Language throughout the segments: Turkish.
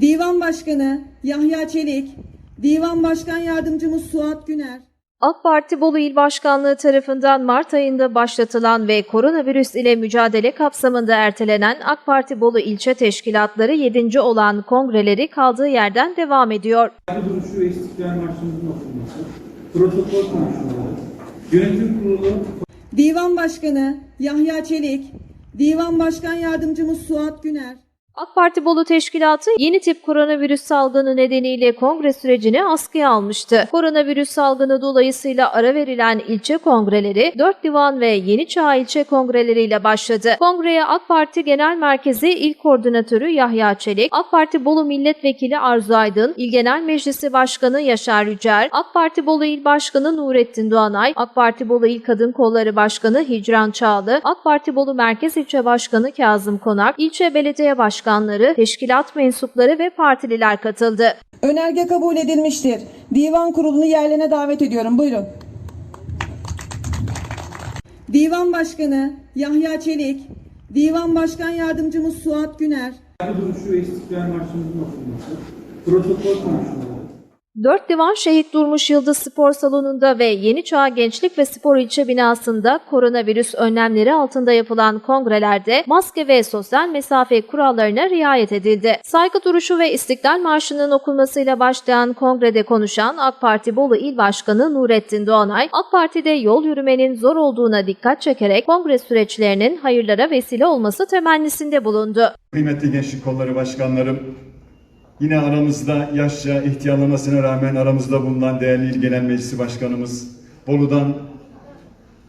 Divan Başkanı Yahya Çelik, Divan Başkan Yardımcımız Suat Güner, AK Parti Bolu İl Başkanlığı tarafından Mart ayında başlatılan ve koronavirüs ile mücadele kapsamında ertelenen AK Parti Bolu İlçe Teşkilatları 7. olan kongreleri kaldığı yerden devam ediyor. Duruşu ve İstiklal Marşımızın okunması, protokol konuşmaları, yönetim kurulu Divan Başkanı Yahya Çelik, Divan Başkan Yardımcımız Suat Güner, AK Parti Bolu Teşkilatı yeni tip koronavirüs salgını nedeniyle kongre sürecini askıya almıştı. Koronavirüs salgını dolayısıyla ara verilen ilçe kongreleri 4 divan ve Yeni Çağ ilçe kongreleriyle başladı. Kongreye AK Parti Genel Merkezi İl Koordinatörü Yahya Çelik, AK Parti Bolu Milletvekili Arzu Aydın, İl Genel Meclisi Başkanı Yaşar Yücel, AK Parti Bolu İl Başkanı Nurettin Doğanay, AK Parti Bolu İl Kadın Kolları Başkanı Hicran Çağlı, AK Parti Bolu Merkez İlçe Başkanı Kazım Konak, ilçe belediye başkanları, teşkilat mensupları ve partililer katıldı. Önerge kabul edilmiştir. Divan kurulunu yerlerine davet ediyorum. Buyurun. Divan Başkanı Yahya Çelik, Divan Başkan Yardımcımız Suat Güner, saygı duruşu ve İstiklal Marşımızın okunması, protokol konuşmaları, 4 divan şehit Durmuş Yıldız Spor Salonu'nda ve Yeni Çağ Gençlik ve Spor İlçe binasında koronavirüs önlemleri altında yapılan kongrelerde maske ve sosyal mesafe kurallarına riayet edildi. Saygı duruşu ve İstiklal Marşı'nın okunmasıyla başlayan kongrede konuşan AK Parti Bolu İl Başkanı Nurettin Doğanay, AK Parti'de yol yürümenin zor olduğuna dikkat çekerek kongre süreçlerinin hayırlara vesile olması temennisinde bulundu. Kıymetli Gençlik Kolları Başkanlarım, yine aramızda yaşça ihtiyarlamasına rağmen aramızda bulunan değerli İl Genel Meclisi Başkanımız, Bolu'dan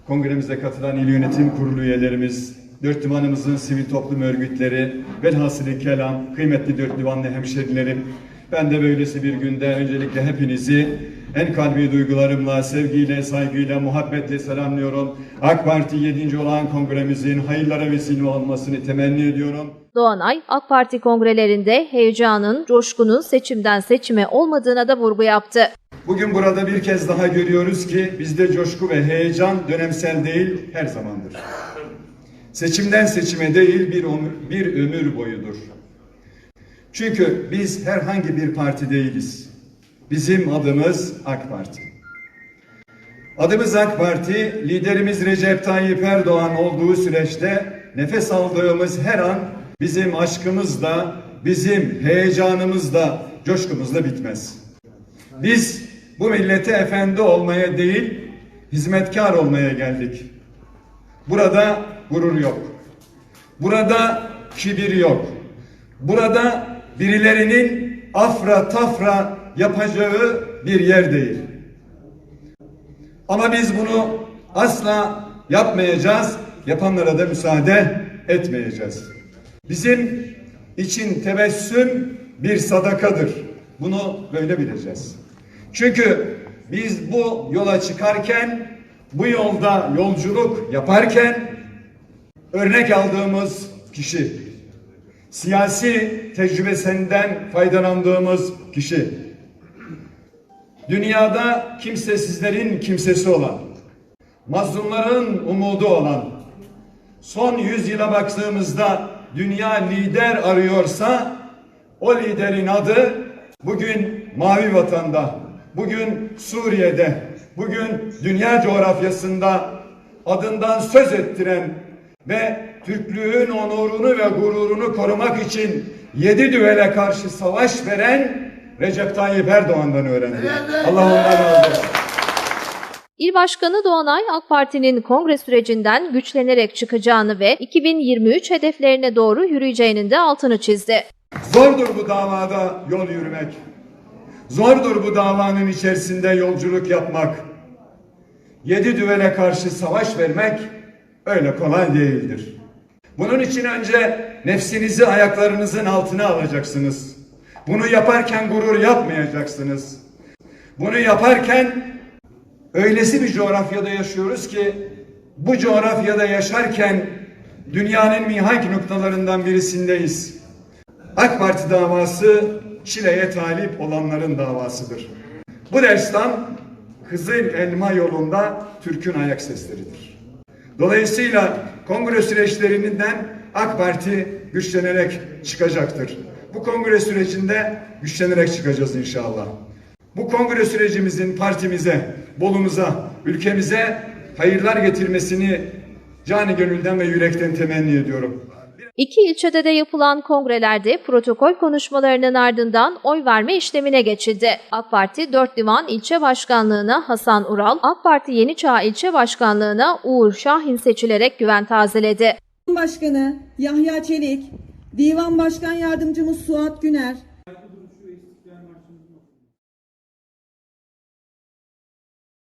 kongremize katılan İl Yönetim Kurulu üyelerimiz, dört divanımızın sivil toplum örgütleri, velhasılı kelam, kıymetli dört divanlı hemşerilerim, ben de böylesi bir günde öncelikle hepinizi en kalbi duygularımla, sevgiyle, saygıyla, muhabbetle selamlıyorum. AK Parti 7. olan kongremizin hayırlara vesile olmasını temenni ediyorum. Doğanay, AK Parti kongrelerinde heyecanın, coşkunun seçimden seçime olmadığına da vurgu yaptı. Bugün burada bir kez daha görüyoruz ki bizde coşku ve heyecan dönemsel değil her zamandır. Seçimden seçime değil bir, ömür- bir ömür boyudur. Çünkü biz herhangi bir parti değiliz. Bizim adımız AK Parti. Adımız AK Parti, liderimiz Recep Tayyip Erdoğan olduğu süreçte nefes aldığımız her an bizim aşkımız da, bizim heyecanımız da, coşkumuz da bitmez. Biz bu millete efendi olmaya değil, hizmetkar olmaya geldik. Burada gurur yok. Burada kibir yok. Burada birilerinin afra tafra yapacağı bir yer değil. Ama biz bunu asla yapmayacağız. Yapanlara da müsaade etmeyeceğiz. Bizim için tebessüm bir sadakadır. Bunu böyle bileceğiz. Çünkü biz bu yola çıkarken, bu yolda yolculuk yaparken örnek aldığımız kişi, siyasi tecrübesinden faydalandığımız kişi, dünyada kimsesizlerin kimsesi olan, mazlumların umudu olan, son yüzyıla baktığımızda dünya lider arıyorsa o liderin adı bugün Mavi Vatan'da, bugün Suriye'de, bugün dünya coğrafyasında adından söz ettiren ve Türklüğün onurunu ve gururunu korumak için yedi düvele karşı savaş veren Recep Tayyip Erdoğan'dan öğrendi. Allah ondan razı olsun. İl Başkanı Doğanay, AK Parti'nin kongre sürecinden güçlenerek çıkacağını ve 2023 hedeflerine doğru yürüyeceğinin de altını çizdi. Zordur bu davada yol yürümek. Zordur bu davanın içerisinde yolculuk yapmak. Yedi düvele karşı savaş vermek öyle kolay değildir. Bunun için önce nefsinizi ayaklarınızın altına alacaksınız. Bunu yaparken gurur yapmayacaksınız. Bunu yaparken öylesi bir coğrafyada yaşıyoruz ki bu coğrafyada yaşarken dünyanın mihenk noktalarından birisindeyiz. AK Parti davası Şile'ye talip olanların davasıdır. Bu destan Kızıl Elma yolunda Türk'ün ayak sesleridir. Dolayısıyla kongre süreçlerinden AK Parti güçlenerek çıkacaktır. Bu kongre sürecinde güçlenerek çıkacağız inşallah. Bu kongre sürecimizin partimize, Bolu'muza, ülkemize hayırlar getirmesini cani gönülden ve yürekten temenni ediyorum. İki ilçede de yapılan kongrelerde protokol konuşmalarının ardından oy verme işlemine geçildi. AK Parti 4 Divan ilçe başkanlığına Hasan Ural, AK Parti Yeni Çağ ilçe başkanlığına Uğur Şahin seçilerek güven tazeledi. Başkanı Yahya Çelik, Divan Başkan Yardımcımız Suat Güner,